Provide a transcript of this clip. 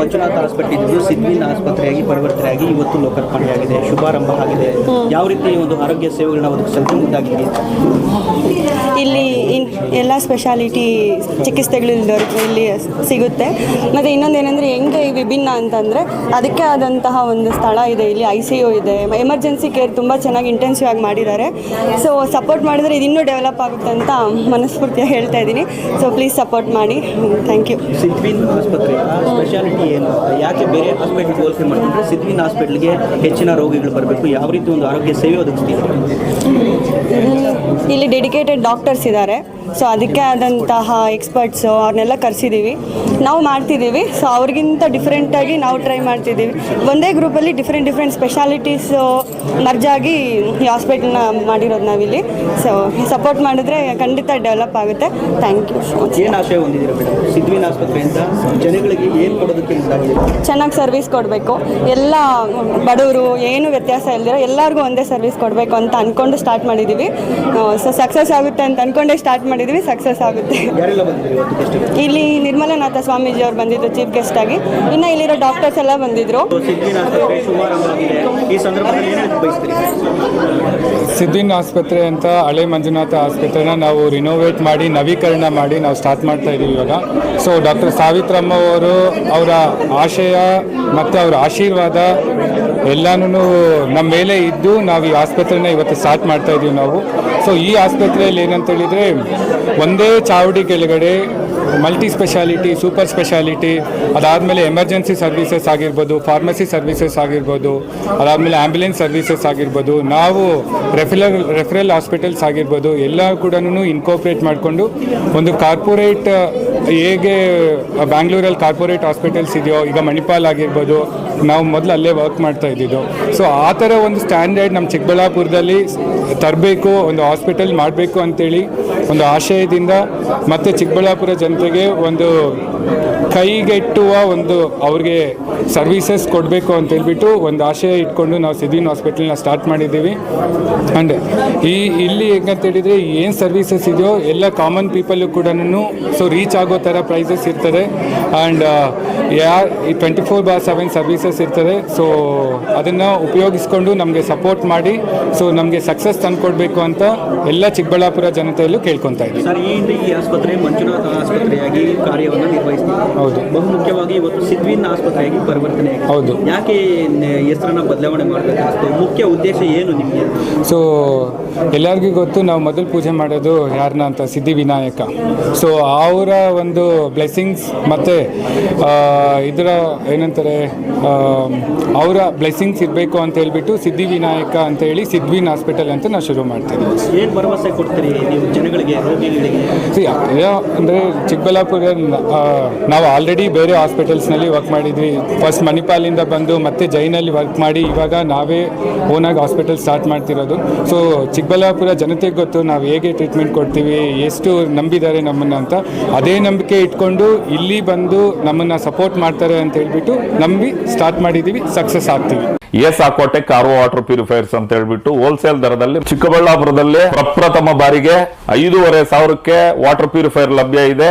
ಮಂಜುನಾಥ ಆಸ್ಪತ್ರೆ ಇದ್ದು ಆಸ್ಪತ್ರೆಯಾಗಿ ಪರಿವರ್ತನೆಯಾಗಿ ಇವತ್ತು ಲೋಕಾರ್ಪಣೆಯಾಗಿದೆ ಶುಭಾರಂಭ ಆಗಿದೆ. ಯಾವ ರೀತಿ ಒಂದು ಆರೋಗ್ಯ ಸೇವೆಗಳನ್ನ ಒದಗಿಸಲು ಮುಂದಾಗಿದೆ? ಇಲ್ಲಿ ಇನ್ ಎಲ್ಲ ಸ್ಪೆಷಾಲಿಟಿ ಚಿಕಿತ್ಸೆಗಳು ಇಲ್ಲಿ ದೊರಕು ಇಲ್ಲಿ ಸಿಗುತ್ತೆ. ಮತ್ತು ಇನ್ನೊಂದು ಏನಂದರೆ ಹೆಂಗೆ ವಿಭಿನ್ನ ಅಂತಂದರೆ ಅದಕ್ಕೆ ಆದಂತಹ ಒಂದು ಸ್ಥಳ ಇದೆ ಇಲ್ಲಿ ಐ ಸಿ ಯು ಇದೆ. ಎಮರ್ಜೆನ್ಸಿ ಕೇರ್ ತುಂಬ ಚೆನ್ನಾಗಿ ಇಂಟೆನ್ಸಿವ್ ಆಗಿ ಮಾಡಿದ್ದಾರೆ. ಸೊ ಸಪೋರ್ಟ್ ಮಾಡಿದರೆ ಇದು ಇನ್ನೂ ಡೆವಲಪ್ ಆಗುತ್ತೆ ಅಂತ ಮನಸ್ಫೂರ್ತಿಯಾಗಿ ಹೇಳ್ತಾ ಇದ್ದೀನಿ. ಸೊ ಪ್ಲೀಸ್ ಸಪೋರ್ಟ್ ಮಾಡಿ. ಥ್ಯಾಂಕ್ ಯು ಸಿದ್ವಿನ್ ಆಸ್ಪತ್ರೆ ಸ್ಪೆಷಾಲಿಟಿ ಏನು? ಯಾಕೆ ಬೇರೆ ಹಾಸ್ಪಿಟಲ್ಗೆ ಹೋಲಿಕೆ ಮಾಡಿಕೊಂಡ್ರೆ ಸಿದ್ವಿನ್ ಹಾಸ್ಪಿಟಲ್ಗೆ ಹೆಚ್ಚಿನ ರೋಗಿಗಳು ಬರಬೇಕು ಯಾವ ರೀತಿ ಒಂದು ಆರೋಗ್ಯ ಸೇವೆ ಒದಗಿಸ್ತೀವಿ? ಇಲ್ಲಿ ಡೆಡಿಕೇಟೆಡ್ ಡಾಕ್ಟರ್ಸ್ ಇದ್ದಾರೆ. ಸೊ ಅದಕ್ಕೆ ಆದಂತಹ ಎಕ್ಸ್ಪರ್ಟ್ಸು ಅವ್ರನ್ನೆಲ್ಲ ಕರೆಸಿದ್ದೀವಿ ನಾವು ಮಾಡ್ತಿದ್ದೀವಿ ಸೊ ಅವ್ರಿಗಿಂತ ಡಿಫ್ರೆಂಟಾಗಿ ನಾವು ಟ್ರೈ ಮಾಡ್ತಿದ್ದೀವಿ ಒಂದೇ ಗ್ರೂಪಲ್ಲಿ ಡಿಫ್ರೆಂಟ್ ಡಿಫ್ರೆಂಟ್ ಸ್ಪೆಷಾಲಿಟೀಸು ಮರ್ಜಾಗಿ ಈ ಹಾಸ್ಪಿಟಲ್ನ ಮಾಡಿರೋದು ನಾವಿಲ್ಲಿ. ಸೊ ಸಪೋರ್ಟ್ ಮಾಡಿದ್ರೆ ಖಂಡಿತ ಡೆವಲಪ್ ಆಗುತ್ತೆ. ಥ್ಯಾಂಕ್ ಯು ಸೊ ಮಚ್ ಏನು ಆಶಯ ಹೊಂದಿದ್ದೀರಾ ಮೇಡಮ್? ಸಿದ್ವಿನ್ ಆಸ್ಪತ್ರೆಯಿಂದ ಜನಗಳಿಗೆ ಏನು ಕೊಡೋದಕ್ಕೆ ಮುಂದಾಗಿದೆ ಚೆನ್ನಾಗಿ ಸರ್ವಿಸ್ ಕೊಡಬೇಕು. ಎಲ್ಲ ಬಡವರು ಏನು ವ್ಯತ್ಯಾಸ ಇಲ್ದಿರೋ ಎಲ್ಲರಿಗೂ ಒಂದೇ ಸರ್ವಿಸ್ ಕೊಡಬೇಕು ಅಂತ ಅಂದ್ಕೊಂಡು ಸ್ಟಾರ್ಟ್ ಮಾಡಿದ್ದೀವಿ ಸೊ ಸಕ್ಸಸ್ ಆಗುತ್ತೆ ಅಂತ ಅಂದ್ಕೊಂಡೇ ಸ್ಟಾರ್ಟ್ ಮಾಡಿದ್ದೀವಿ ಸಕ್ಸಸ್ ಆಗುತ್ತೆ. ಇಲ್ಲಿ ನಿರ್ಮಲನಾಥ ಸ್ವಾಮೀಜಿ ಅವ್ರು ಬಂದಿದ್ರು ಚೀಫ್ ಗೆಸ್ಟ್ ಆಗಿ. ಇನ್ನು ಇಲ್ಲಿರೋ ಡಾಕ್ಟರ್ಸ್ ಎಲ್ಲ ಬಂದಿದ್ರು. ಸಿದ್ವಿನ್ ಆಸ್ಪತ್ರೆ ಶುಭಾರಂಭ ಆಗಿದೆ. ಈ ಸಂದರ್ಭದಲ್ಲಿ ಏನು ಬಯಸ್ತೀರಿ ಸಿದ್ದಿನ್ ಆಸ್ಪತ್ರೆ ಅಂತ ಹಳೆ ಮಂಜುನಾಥ ಆಸ್ಪತ್ರೆನ ನಾವು ರಿನೋವೇಟ್ ಮಾಡಿ ನವೀಕರಣ ಮಾಡಿ ನಾವು ಸ್ಟಾರ್ಟ್ ಮಾಡ್ತಾ ಇದ್ದೀವಿ ಇವಾಗ. ಸೊ ಡಾಕ್ಟರ್ ಸಾವಿತ್ರಮ್ಮ ಅವರು ಅವರ ಆಶಯ ಮತ್ತು ಅವರ ಆಶೀರ್ವಾದ ಎಲ್ಲನೂ ನಮ್ಮ ಮೇಲೆ ಇದ್ದು ನಾವು ಈ ಆಸ್ಪತ್ರೆನ ಇವತ್ತು ಸ್ಟಾರ್ಟ್ ಮಾಡ್ತಾ ಇದ್ದೀವಿ ನಾವು. ಸೊ ಈ ಆಸ್ಪತ್ರೆಯಲ್ಲಿ ಏನಂತ ಹೇಳಿದರೆ ಒಂದೇ ಚಾವಡಿ ಕೆಳಗಡೆ ಮಲ್ಟಿ ಸ್ಪೆಷಾಲಿಟಿ ಸೂಪರ್ ಸ್ಪೆಷಾಲಿಟಿ ಅದಾದಮೇಲೆ ಎಮರ್ಜೆನ್ಸಿ ಸರ್ವಿಸಸ್ ಆಗಿರ್ಬೋದು ಫಾರ್ಮಸಿ ಸರ್ವಿಸಸ್ ಆಗಿರ್ಬೋದು, ಅದಾದಮೇಲೆ ಆ್ಯಂಬುಲೆನ್ಸ್ ಸರ್ವಿಸಸ್ ಆಗಿರ್ಬೋದು, ನಾವು ರೆಫರಲ್ ರೆಫರಲ್ ಹಾಸ್ಪಿಟಲ್ಸ್ ಆಗಿರ್ಬೋದು, ಎಲ್ಲ ಕೂಡ ಇನ್ಕೋಪ್ರೇಟ್ ಮಾಡಿಕೊಂಡು ಒಂದು ಕಾರ್ಪೊರೇಟ್ ಹೇಗೆ ಬ್ಯಾಂಗ್ಳೂರಲ್ಲಿ ಕಾರ್ಪೊರೇಟ್ ಹಾಸ್ಪಿಟಲ್ಸ್ ಇದೆಯೋ, ಈಗ ಮಣಿಪಾಲ್ ಆಗಿರ್ಬೋದು ನಾವು ಮೊದಲು ಅಲ್ಲೇ ವರ್ಕ್ ಮಾಡ್ತಾ ಇದ್ದಿದ್ದು. ಸೊ ಆ ಥರ ಒಂದು ಸ್ಟ್ಯಾಂಡರ್ಡ್ ನಮ್ಮ ಚಿಕ್ಕಬಳ್ಳಾಪುರದಲ್ಲಿ ತರಬೇಕು, ಒಂದು ಹಾಸ್ಪಿಟಲ್ ಮಾಡಬೇಕು ಅಂತೇಳಿ ಒಂದು ಆಶಯದಿಂದ ಮತ್ತು ಚಿಕ್ಕಬಳ್ಳಾಪುರ ಜನತೆಗೆ ಒಂದು ಕೈಗೆಟ್ಟುವ ಒಂದು ಅವ್ರಿಗೆ ಸರ್ವಿಸಸ್ ಕೊಡಬೇಕು ಅಂತ ಹೇಳ್ಬಿಟ್ಟು ಒಂದು ಆಶಯ ಇಟ್ಕೊಂಡು ನಾವು ಸಿದ್ದೀನ್ ಹಾಸ್ಪಿಟಲ್ನ ಸ್ಟಾರ್ಟ್ ಮಾಡಿದ್ದೀವಿ. ಆ್ಯಂಡ್ ಈ ಇಲ್ಲಿ ಹೆಂಗಂತ ಹೇಳಿದರೆ ಏನು ಸರ್ವಿಸಸ್ ಇದೆಯೋ ಎಲ್ಲ ಕಾಮನ್ ಪೀಪಲ್ಲು ಕೂಡ ಸೊ ರೀಚ್ ಆಗೋ ಥರ ಪ್ರೈಸಸ್ ಇರ್ತದೆ. ಆ್ಯಂಡ್ ಯಾ ಈ twenty four by seven services ಇರ್ತದೆ. ಸೊ ಅದನ್ನು ಉಪಯೋಗಿಸ್ಕೊಂಡು ನಮಗೆ ಸಪೋರ್ಟ್ ಮಾಡಿ ಸೊ ನಮಗೆ ಸಕ್ಸಸ್ ತಂದುಕೊಡ್ಬೇಕು ಅಂತ ಎಲ್ಲ ಚಿಕ್ಕಬಳ್ಳಾಪುರ ಜನತೆಯಲ್ಲೂ ಕೇಳ್ಕೊತಾ ಇದ್ದೀವಿ. ಹೌದು. ಬಹುಮುಖ್ಯವಾಗಿ ಇವತ್ತು ಸಿದ್ವಿನ್ ಆಸ್ಪತ್ರೆಯಾಗಿ ಪರಿವರ್ತನೆ ಹೌದು. ಯಾಕೆ ಹೆಸರನ್ನ ಬದಲಾವಣೆ ಮಾಡಬೇಕು ಮುಖ್ಯ ಉದ್ದೇಶ ಏನು ನಿಮಗೆ? ಸೊ ಎಲ್ಲರಿಗೂ ಗೊತ್ತು ನಾವು ಮೊದಲು ಪೂಜೆ ಮಾಡೋದು ಯಾರನ್ನ ಅಂತ? ಸಿದ್ಧಿವಿನಾಯಕ ಸೊ ಅವರ ಒಂದು ಬ್ಲೆಸ್ಸಿಂಗ್ಸ್ ಮತ್ತು ಇದರ ಏನಂತಾರೆ ಅವರ ಬ್ಲೆಸ್ಸಿಂಗ್ಸ್ ಇರಬೇಕು ಅಂತ ಹೇಳ್ಬಿಟ್ಟು ಸಿದ್ಧಿವಿನಾಯಕ ಅಂತ ಹೇಳಿ ಸಿದ್ವಿನ್ ಹಾಸ್ಪಿಟಲ್ ಅಂತ ನಾವು ಶುರು ಮಾಡ್ತೀವಿ. ಏನು ಭರವಸೆ ಕೊಡ್ತೀರಿ ನೀವು ಜನಗಳಿಗೆ ರೋಗಿಗಳಿಗೆ? ಅಂದರೆ ಚಿಕ್ಕಬಳ್ಳಾಪುರ ನಾವು ಆಲ್ರೆಡಿ ಬೇರೆ ಹಾಸ್ಪಿಟಲ್ಸ್ನಲ್ಲಿ ವರ್ಕ್ ಮಾಡಿದ್ವಿ. ಫಸ್ಟ್ ಮಣಿಪಾಲಿಂದ ಬಂದು ಮತ್ತೆ ಜೈನಲ್ಲಿ ವರ್ಕ್ ಮಾಡಿ ಇವಾಗ ನಾವೇ ಓನಾಗಿ ಹಾಸ್ಪಿಟಲ್ ಸ್ಟಾರ್ಟ್ ಮಾಡ್ತಿರೋದು. ಸೊ ಚಿಕ್ಕಬಳ್ಳಾಪುರ ಜನತೆಗೆ ಗೊತ್ತು ನಾವು ಹೇಗೆ ಟ್ರೀಟ್ಮೆಂಟ್ ಕೊಡ್ತೀವಿ, ಎಷ್ಟು ನಂಬಿದ್ದಾರೆ ನಮ್ಮನ್ನು ಅಂತ. ಅದೇ ನಂಬಿಕೆ ಇಟ್ಕೊಂಡು ಇಲ್ಲಿ ಬಂದು ನಮ್ಮನ್ನು ಸಪೋರ್ಟ್ ಮಾಡ್ತಾರೆ ಅಂತ ಹೇಳ್ಬಿಟ್ಟು ನಂಬಿ ಸ್ಟಾರ್ಟ್ ಮಾಡಿದ್ದೀವಿ ಸಕ್ಸಸ್ ಆಗ್ತೀವಿ. S Aquatech R water purifiers ಅಂತ ಹೇಳ್ಬಿಟ್ಟು ಹೋಲ್ಸೇಲ್ ದರದಲ್ಲಿ ಚಿಕ್ಕಬಳ್ಳಾಪುರದಲ್ಲಿ ಪ್ರಪ್ರಥಮ ಬಾರಿಗೆ ಐದೂವರೆ ಸಾವಿರಕ್ಕೆ ವಾಟರ್ ಪ್ಯೂರಿಫೈರ್ ಲಭ್ಯ ಇದೆ.